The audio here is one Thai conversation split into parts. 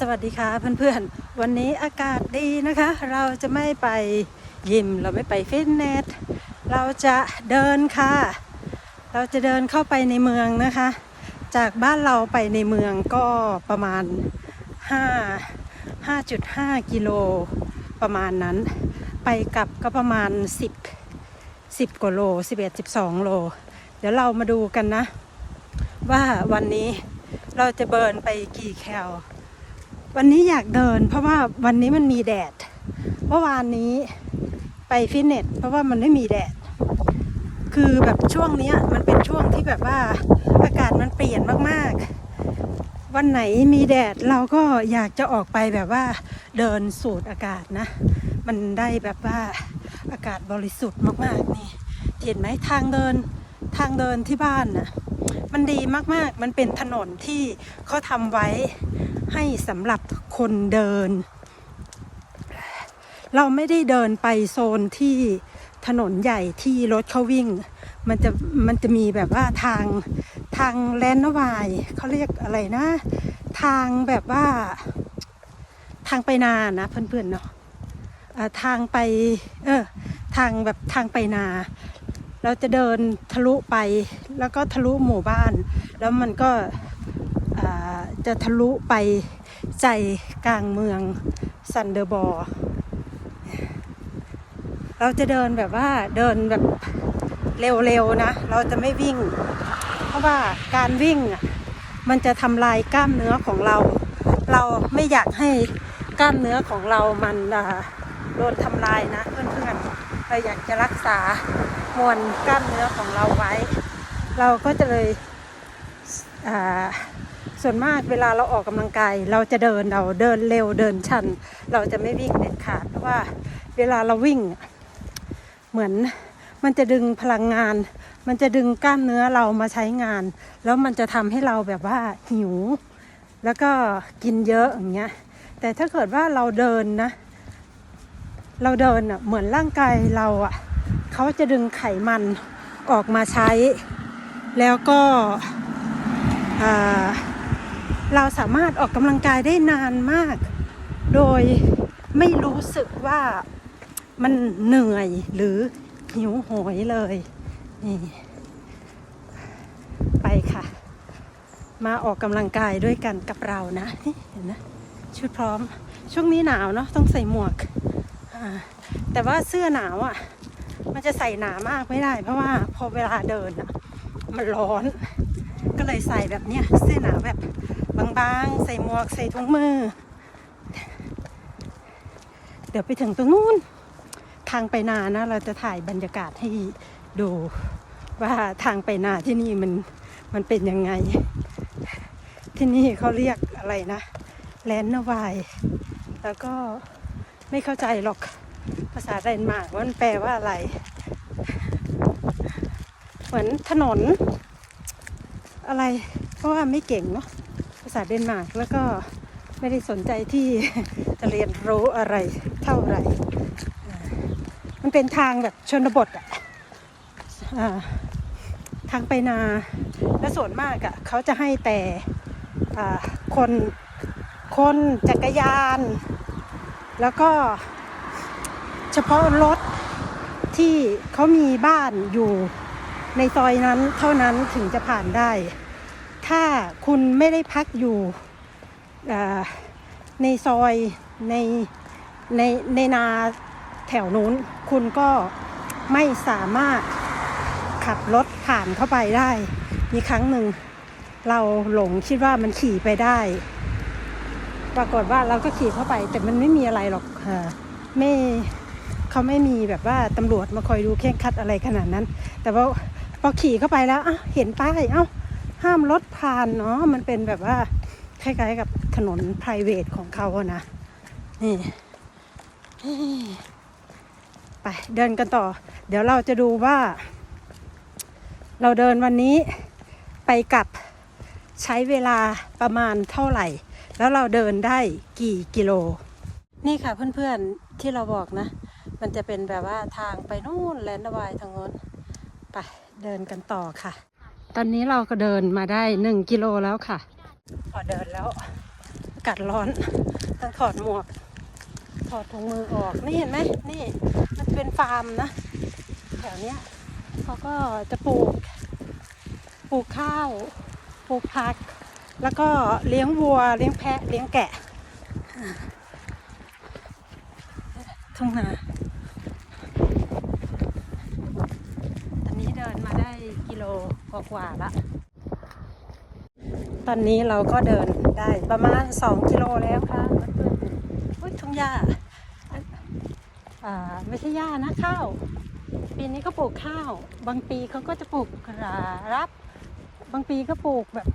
สวัสดีค่ะเพื่อนๆ วันนี้อากาศดีนะคะ เราจะไม่ไปยิมเราไม่ไปฟิตเนส เราจะเดินค่ะ เราจะเดินเข้าไปในเมืองนะคะ จากบ้านเราไปในเมืองก็ประมาณ 5 5.5 กิโลประมาณนั้น ไปกลับก็ประมาณ 10 10กว่าโล 11 12 โล เดี๋ยวเรามาดูกันนะ ว่าวันนี้เราจะเบิร์นไปกี่แคล วันนี้อยากเดิน เพราะว่าวันนี้มันมีแดด เมื่อวานนี้ไปฟิตเนสเพราะว่ามันไม่มีแดด คือแบบช่วงเนี้ยมันเป็นช่วงที่แบบว่าอากาศมันเปลี่ยนมากๆ วันไหนมีแดดเราก็อยากจะออกไปแบบว่าเดินสูดอากาศนะ มันได้แบบว่าอากาศบริสุทธิ์มากๆนี่เห็นไหมทางเดินทางเดินที่บ้านน่ะมันดีมากๆ มันเป็นถนนที่เขาทำไว้ ให้สำหรับคนเดิน เราไม่ได้เดินไปโซนที่ถนนใหญ่ที่รถเขาวิ่ง มันจะมันจะมีแบบว่าทางทางแลนวายเขาเรียกอะไรนะ ทางแบบว่า ทางไปนานะเพื่อนๆเนาะทางไป เออทางแบบทางไปนา เราจะเดินทะลุไป แล้วก็ทะลุหมู่บ้าน แล้วมันก็ จะทะลุไปใจกลางเมืองซันเดอร์บอร์เราจะเดินแบบว่าเดินแบบเร็วๆนะ เราจะไม่วิ่ง เพราะว่าการวิ่งมันจะทำลายกล้ามเนื้อของเรา เราไม่อยากให้กล้ามเนื้อของเรามันโดนทำลายนะเพื่อนๆเราอยากจะรักษามวลกล้ามเนื้อของเราไว้ เราก็จะเลย ส่วนมากเวลาเราออกกำลังกายเราจะเดินเราเดินเร็วเดินชัน เราจะไม่วิ่งเด็ดขาดเพราะว่าเวลาเราวิ่งเหมือนมันจะดึงพลังงาน มันจะดึงกล้ามเนื้อเรามาใช้งาน แล้วมันจะทำให้เราแบบว่าหิว แล้วก็กินเยอะอย่างเงี้ยแต่ถ้าเกิดว่าเราเดินนะ เราเดินอะเหมือนร่างกายเราอะเขาจะดึงไขมันออกมาใช้ แล้วก็ เราสามารถออกกำลังกายได้นานมาก โดยไม่รู้สึกว่ามันเหนื่อยหรือหิวโหยเลยนี่ไปค่ะ มาออกกำลังกายด้วยกันกับเรานะเห็นนะชุดพร้อมช่วงนี้หนาวเนาะต้องใส่หมวก แต่ว่าเสื้อหนาวอะ มันจะใส่หนามากไม่ได้ เพราะว่าพอเวลาเดินอะมันร้อน ก็เลยใส่แบบเนี้ยเสื้อหนาวแบบ บางๆ ใส่หมวกใส่ถุงมือ เดี๋ยวไปถึงตรงนู้น ทางไปนานะ เราจะถ่ายบรรยากาศให้ดูว่าทางไปนาที่นี่มันมันเป็นยังไง ที่นี่เขาเรียกอะไรนะ แลนนวาย แล้วก็ไม่เข้าใจหรอกภาษาเดนมาร์กว่ามันแปลว่าอะไร เหมือนถนนอะไร เพราะว่าไม่เก่งเนาะ ษาเดนมาร์กแล้วก็ไม่ได้สนใจที่จะเรียนรู้อะไรเท่าไหร่ มันเป็นทางแบบชนบทอะอ่าทางไปนาและส่วนมากอะเขาจะให้แต่คนคนจักรยาน แล้วก็เฉพาะรถที่เขามีบ้านอยู่ในซอยนั้นเท่านั้นถึงจะผ่านได้ ถ้าคุณไม่ได้พักอยู่ในซอยในในในนาแถวนู้น คุณก็ไม่สามารถขับรถผ่านเข้าไปได้ มีครั้งหนึ่งเราหลงคิดว่ามันขี่ไปได้ ปรากฏว่าเราก็ขี่เข้าไป แต่มันไม่มีอะไรหรอกค่ะไม่เขาไม่มีแบบว่าตำรวจมาคอยดูเคร่งครัดอะไรขนาดนั้น แต่ว่าพอขี่เข้าไปแล้วเห็นป้ายเอ้า ห้ามรถผ่านเนาะมันเป็นแบบว่าคล้ายๆกับถนน p r i v a t ของเขาอะนะ นี่ไปเดินกันต่อ เดี๋ยวเราจะดูว่า เราเดินวันนี้ไปกลับใช้เวลาประมาณเท่าไหร่ แล้วเราเดินได้กี่กิโล นี่ค่ะเพื่อนๆที่เราบอกนะ มันจะเป็นแบบว่าทางไปนู่นแลนด์วายทางโน้นไปเดินกันต่อค่ะ ตอนนี้เราก็เดินมาได้หนึ่งกิโลแล้วค่ะ พอเดินแล้วอากาศร้อนต้องถอดหมวก ถอดถุงมือออกนี่เห็นไหมนี่ มันเป็นฟาร์มนะ แถวเนี้ยเขาก็จะปลูก ปลูกข้าว ปลูกผัก แล้วก็เลี้ยงวัว เลี้ยงแพะ เลี้ยงแกะ ทุ่งนา ตอนนี้เดินมาได้กิโลกว่าๆละ ตอนนี้เราก็เดินได้ประมาณ 2 กิโลแล้วค่ะอุ้ยทุ่งหญ้าอ่าไม่ใช่หญ้านะข้าว ปีนี้ก็ปลูกข้าว บางปีเขาก็จะปลูกกระรับ บางปีก็ปลูกแบบ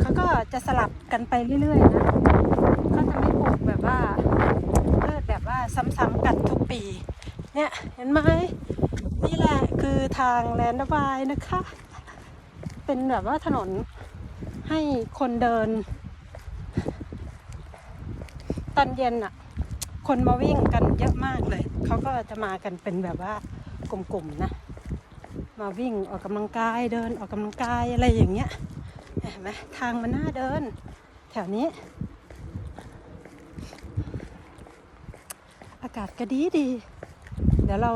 เขาก็จะสลับกันไปเรื่อยๆนะเขาจะไม่ปลูกแบบว่าพืชแบบว่าซ้ำๆกันทุกปี เนี่ยเห็นไหม นี่แหละคือทางแลนด์บายนะคะ เป็นแบบว่าถนนให้คนเดิน ตอนเย็นอะ คนมาวิ่งกันเยอะมากเลย เขาก็จะมากันเป็นแบบว่ากลุ่มๆนะ มาวิ่งออกกำลังกายเดินออกกำลังกายอะไรอย่างเงี้ยเห็นไหมทางมันน่าเดิน แถวนี้ อากาศก็ดีดี เดี๋ยวเรา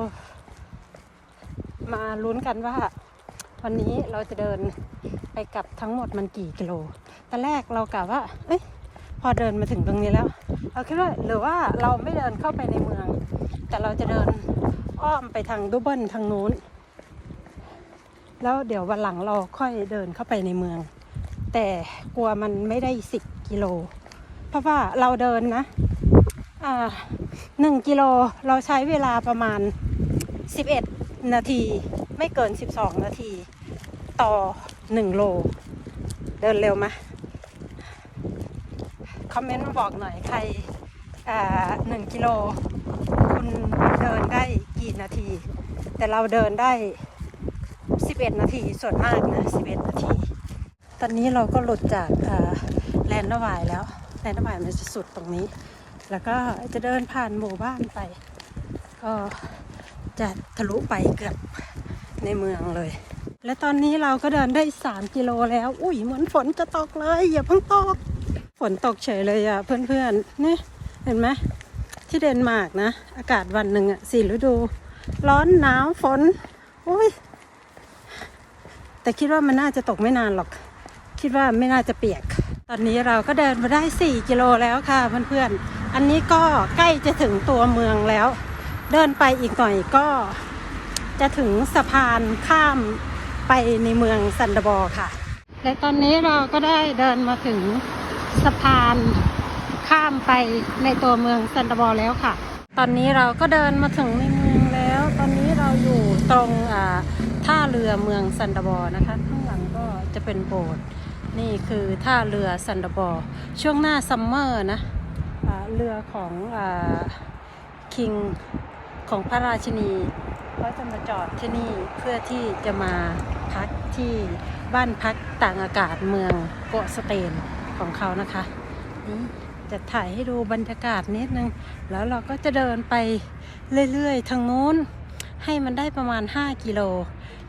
มาลุ้นกันว่า วันนี้เราจะเดินไปกลับทั้งหมดมันกี่กิโล ตอนแรกเรากะว่า เอ้ย พอเดินมาถึงตรงนี้แล้ว เราคิดว่าหรือว่าเราไม่เดินเข้าไปในเมือง แต่เราจะเดินอ้อมไปทางดูเบิลทางนู้น แล้วเดี๋ยววันหลังเราค่อยเดินเข้าไปในเมือง แต่กลัวมันไม่ได้สิบกิโล เพราะว่าเราเดินนะอ่าหนึ่งกิโลเราใช้เวลาประมาณสิบเอ็ด นาที ไม่เกินสิบสองนาที ต่อหนึ่งโล เดินเร็วไหมคอมเมนต์มาบอกหน่อยใครหนึ่งกิโล คุณเดินได้กี่นาที แต่เราเดินได้ 11 นาทีส่วนมากนะ 11 นาที ตอนนี้เราก็หลุดจากแลนด์นวายแล้วแลนด์นวายมันจะสุดตรงนี้ แล้วก็จะเดินผ่านหมู่บ้านไป ก็ จะทะลุไปเกือบในเมืองเลย และตอนนี้เราก็เดินได้ 3 กิโลแล้ว อุ้ยเหมือนฝนจะตกเลย อย่าเพิ่งตก ฝนตกเฉยเลยอะเพื่อนๆนี่เห็นไหมที่เดนมาร์กนะ อากาศวันหนึ่งอะสี่ฤดู ร้อนหนาวฝน อุ้ยแต่คิดว่ามันน่าจะตกไม่นานหรอก คิดว่าไม่น่าจะเปียก ตอนนี้เราก็เดินมาได้ 4 กิโลแล้วค่ะเพื่อนๆ อันนี้ก็ใกล้จะถึงตัวเมืองแล้ว เดินไปอีกหน่อยก็จะถึงสะพานข้ามไปในเมืองซันดบอร์ค่ะ และตอนนี้เราก็ได้เดินมาถึงสะพานข้ามไปในตัวเมืองซันดบอร์แล้วค่ะ ตอนนี้เราก็เดินมาถึงในเมืองแล้ว ตอนนี้เราอยู่ตรงอ่าท่าเรือเมืองซันดบอร์นะคะ ข้างหลังก็จะเป็นโบสถ์นี่คือท่าเรือซันดบอร์ช่วงหน้าซัมเมอร์นะอ่าเรือของคิง ของพระราชนีเขาจะมาจอดที่นี่เพื่อที่จะมาพักที่บ้านพักต่างอากาศเมืองโกสเตนของเขานะคะนี่จะถ่ายให้ดูบรรยากาศนิดนึง แล้วเราก็จะเดินไปเรื่อยๆ ทางนู้น ให้มันได้ประมาณ 5 กิโล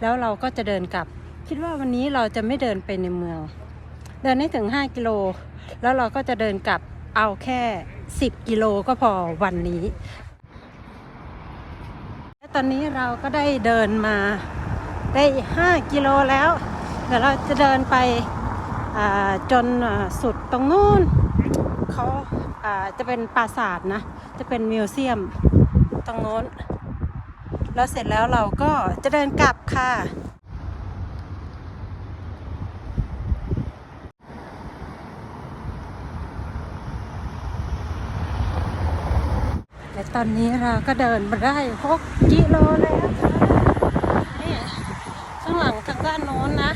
แล้วเราก็จะเดินกลับ คิดว่าวันนี้เราจะไม่เดินไปในเมือง เดินให้ถึง 5 กิโล แล้วเราก็จะเดินกลับเอาแค่ 10 กิโลก็พอวันนี้ ตอนนี้เราก็ได้เดินมาได้ 5 กิโลแล้ว เดี๋ยวเราจะเดินไปจนสุดตรงนู้นเขาาจะเป็นปราสาทนะ จะเป็นมิวเซียมตรงโน้น แล้วเสร็จแล้วเราก็จะเดินกลับค่ะ และ ตอนนี้เราก็เดินมาได้6กิโลแล้วค่ะนี่ข้างหลังทางด้านโน้นนะ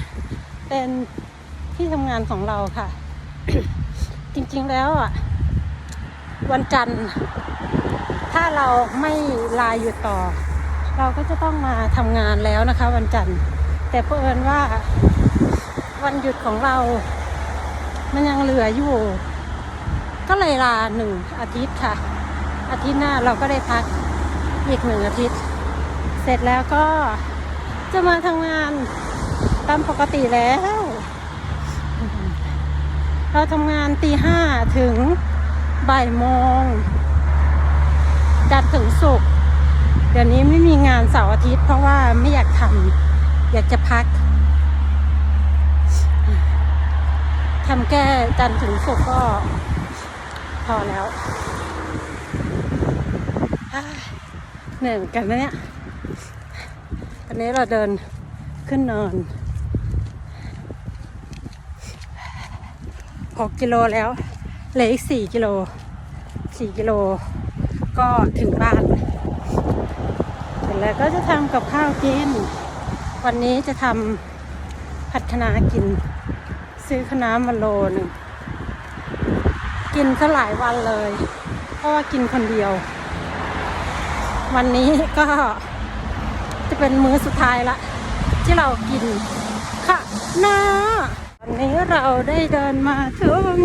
เป็นที่ทำงานของเราค่ะ จริงๆแล้วอะ วันจันทร์ ถ้าเราไม่ลาหยุดต่อ เราก็จะต้องมาทำงานแล้วนะคะ วันจันทร์ แต่เพื่อนว่าวันหยุดของเรา มันยังเหลืออยู่ ก็เลยลาหนึ่งอาทิตย์ค่ะ อาทิตย์หน้าเราก็ได้พักอีกหนึ่งอาทิตย์ เสร็จแล้วก็จะมาทำงานตามปกติแล้ว เราทำงานตีห้าถึงบ่ายโมงจันทร์ถึงศุกร์เดี๋ยวนี้ไม่มีงานเสาร์อาทิตย์ เพราะว่าไม่อยากทำอยากจะพักทำแค่จันทร์ถึงศุกร์ก็พอแล้ว เหนื่อยเหมือนกันนะเนี่ยตอนนี้เราเดินขึ้นเนินหกกิโลแล้วเหลืออีกสี่กิโลสี่กิโล ก็ถึงบ้านเสร็จแล้วก็จะทำกับข้าวกิน วันนี้จะทำผัดคะน้ากิน ซื้อคะน้ามาโลหนึ่งกินซะหลายวันเลย เพราะว่ากินคนเดียว วันนี้ก็จะเป็นมื้อสุดท้ายละ ที่เรากินค่ะน้าวันนี้เราได้เดินมาถึง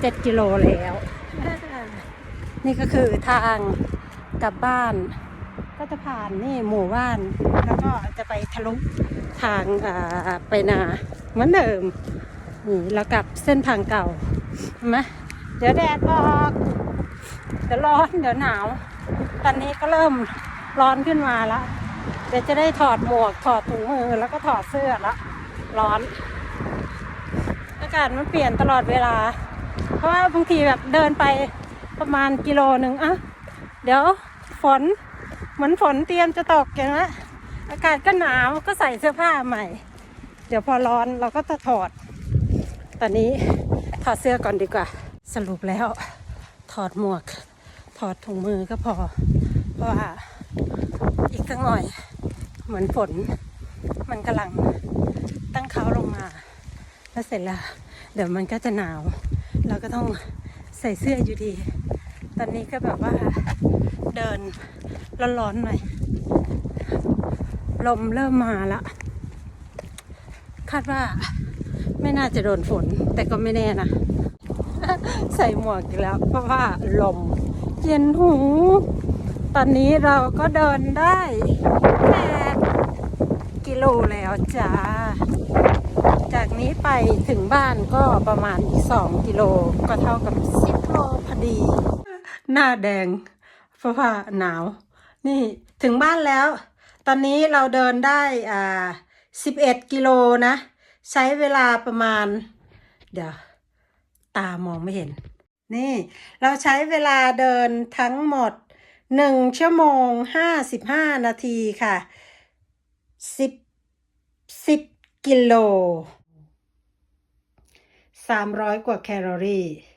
เจ็ดกิโลแล้ว นี่ก็คือทางกลับบ้าน ก็จะผ่านนี่หมู่บ้าน แล้วก็จะไปทะลุทางไปนาเหมือนเดิมนี่เรากลับเส้นทางเก่าเห็นไหมเดี๋ยวแดดออกเดี๋ยวร้อนเดี๋ยวหนาว ตอนนี้ก็เริ่มร้อนขึ้นมาแล้ว เดี๋ยวจะได้ถอดหมวกถอดถุงมือแล้วก็ถอดเสื้อละร้อน อากาศมันเปลี่ยนตลอดเวลา เพราะว่าบางทีแบบเดินไปประมาณกิโลหนึ่งอะเดี๋ยวฝนเหมือนฝนเตรียมจะตกอย่างนี้อากาศก็หนาวก็ใส่เสื้อผ้าใหม่ เดี๋ยวพอร้อนเราก็จะถอด ตอนนี้ถอดเสื้อก่อนดีกว่า สรุปแล้วถอดหมวก ถอดถุงมือก็พอ เพราะว่าอีกสักหน่อย เหมือนฝนมันกำลังตั้งเขาลงมา แล้วเสร็จแล้ว เดี๋ยวมันก็จะหนาว เราก็ต้องใส่เสื้ออยู่ดี ตอนนี้ก็แบบว่าเดินร้อนๆหน่อย ลมเริ่มมาละ คาดว่าไม่น่าจะโดนฝน แต่ก็ไม่แน่นะ ใส่หมวกอีกแล้ว เพราะว่าลม เย็นหู ตอนนี้เราก็เดินได้แปดกิโลแล้วจ้า จากนี้ไปถึงบ้านก็ประมาณอีกสองกิโลก็เท่ากับสิบโลพอดี หน้าแดงเพราะว่าหนาว นี่ถึงบ้านแล้ว ตอนนี้เราเดินได้อ่าสิบเอ็ดกิโลนะ ใช้เวลาประมาณ เดี๋ยว ตามองไม่เห็น นี่เราใช้เวลาเดินทั้งหมดหนึ่งชั่วโมงห้าสิบห้านาทีค่ะสิบสิบกิโลสามร้อยกว่าแคลอรี่